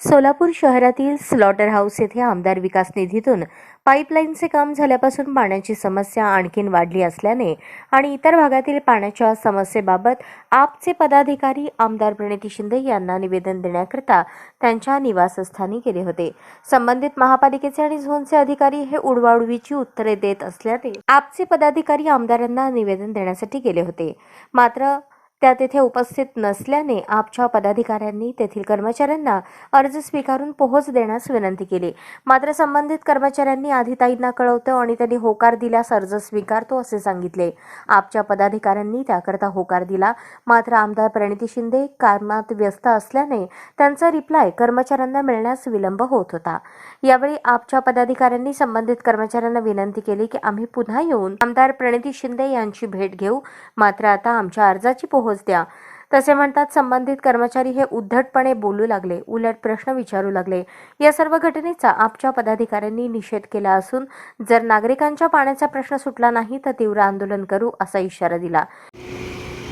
सोलापूर शहरातील slaughter house येथे आमदार विकास निधीतून पाईपलाईनचे काम झाल्यापासून पाण्याची समस्या आणखीन वाढली असल्याने आणि इतर भागातील पाण्याच्या समस्येबाबत आपचे पदाधिकारी आमदार प्रणिती शिंदे यांना निवेदन देण्याकरता त्यांच्या निवासस्थानी गेले होते. संबंधित महापालिकेचे आणि झोनचे अधिकारी हे उडवाउडवीची उत्तरे देत असल्याने आपचे पदाधिकारी आमदारांना निवेदन देण्यासाठी गेले होते. मात्र त्या तेथे उपस्थित नसल्याने आपच्या पदाधिकाऱ्यांनी तेथील कर्मचाऱ्यांना अर्ज स्वीकारून पोहोच देण्यास विनंती केली. मात्र संबंधित कर्मचाऱ्यांनी आधी ताईंना कळवतं आणि त्यांनी होकार दिल्यास अर्ज स्वीकारतो असे सांगितले. आपच्या पदाधिकाऱ्यांनी त्याकरता होकार दिला. मात्र आमदार प्रणिती शिंदे कामात व्यस्त असल्याने त्यांचा रिप्लाय कर्मचाऱ्यांना मिळण्यास विलंब होत होता. यावेळी आपच्या पदाधिकाऱ्यांनी संबंधित कर्मचाऱ्यांना विनंती केली की आम्ही पुन्हा येऊन आमदार प्रणिती शिंदे यांची भेट घेऊ. मात्र आता आमच्या अर्जाची पोहोच द्या तसे म्हणतात संबंधित कर्मचारी हे उद्धटपणे बोलू लागले. उलट प्रश्न विचारू लागले. या सर्व घटनेचा आपच्या पदाधिकाऱ्यांनी निषेध केला असून जर नागरिकांच्या पाण्याचा प्रश्न सुटला नाही तर तीव्र आंदोलन करू असा इशारा दिला.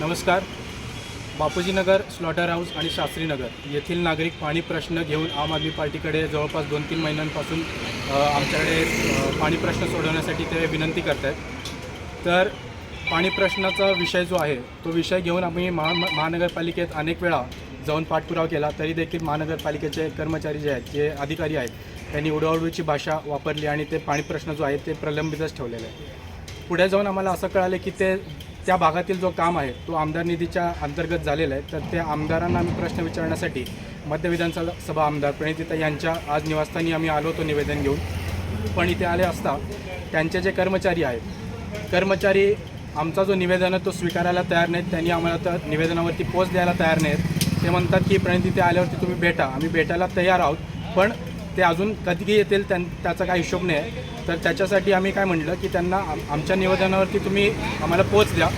नमस्कार. बापूजीनगर स्लॉटर हाऊस आणि शास्त्रीनगर येथील नागरिक पाणी प्रश्न घेऊन आम आदमी पार्टीकडे जवळपास दोन तीन महिन्यांपासून आमच्याकडे पाणी प्रश्न सोडवण्यासाठी ते विनंती करत आहेत तर पाणी प्रश्नाचा विषय जो आहे तो विषय घेऊन आम्ही महा महानगरपालिकेत अनेक वेळा जाऊन पाठपुरावा केला. तरी देखील महानगरपालिकेचे कर्मचारी जे आहेत जे अधिकारी आहेत त्यांनी उडवाउडवीची भाषा वापरली आणि ते पाणी प्रश्न जो आहे ते प्रलंबितच ठेवलेले आहे पुढे जाऊन आम्हाला असं कळालं की ते त्या भागातील जो काम आहे तो आमदार निधीच्या अंतर्गत झालेला आहे. तर त्या आमदारांना आम्ही प्रश्न विचारण्यासाठी मध्य विधानसभा सभा आमदार प्रणितिता यांच्या आज निवासस्थानी आम्ही आलो होतो निवेदन घेऊन. पण इथे आले असता त्यांचे जे कर्मचारी आहेत कर्मचारी आमचा जो निवेदन आहे तो स्वीकारायला तयार नाहीत. त्यांनी आम्हाला तर निवेदनावरती पोच द्यायला तयार नाहीत. ते म्हणतात की प्रणिती आल्यावरती तुम्ही भेटा. आम्ही भेटायला तयार आहोत. पण ते अजून कधी येतील त्यां त्याचा काही हिशोब नाही आहे. तर त्याच्यासाठी आम्ही काय म्हटलं की त्यांना आम आमच्या निवेदनावरती तुम्ही आम्हाला पोच द्या.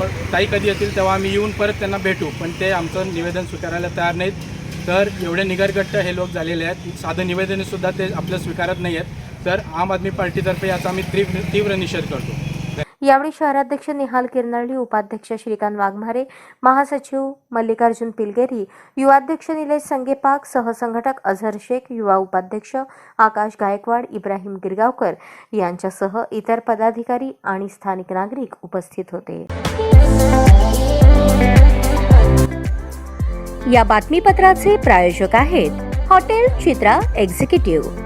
पण ताई कधी येतील तेव्हा आम्ही येऊन परत त्यांना भेटू. पण ते आमचं निवेदन स्वीकारायला तयार नाहीत. तर एवढे निगरगट्ट हे लोक झालेले आहेत. साधं निवेदनसुद्धा ते आपलं स्वीकारत नाही आहेत तर आम आदमी पार्टीतर्फे याचा आम्ही तीव्र तीव्र निषेध करतो. यावेळी शहराध्यक्ष निहाल किर्नळी उपाध्यक्ष श्रीकांत वाघमारे महासचिव मल्लिकार्जुन पिलगेरी युवाध्यक्ष निलेश संगेपाक सहसंघटक अझर शेख युवा उपाध्यक्ष आकाश गायकवाड इब्राहिम गिरगावकर यांच्यासह इतर पदाधिकारी आणि स्थानिक नागरिक उपस्थित होते. या बातमीपत्राचे प्रायोजक आहेत हॉटेल चित्रा एक्झिक्युटिव्ह.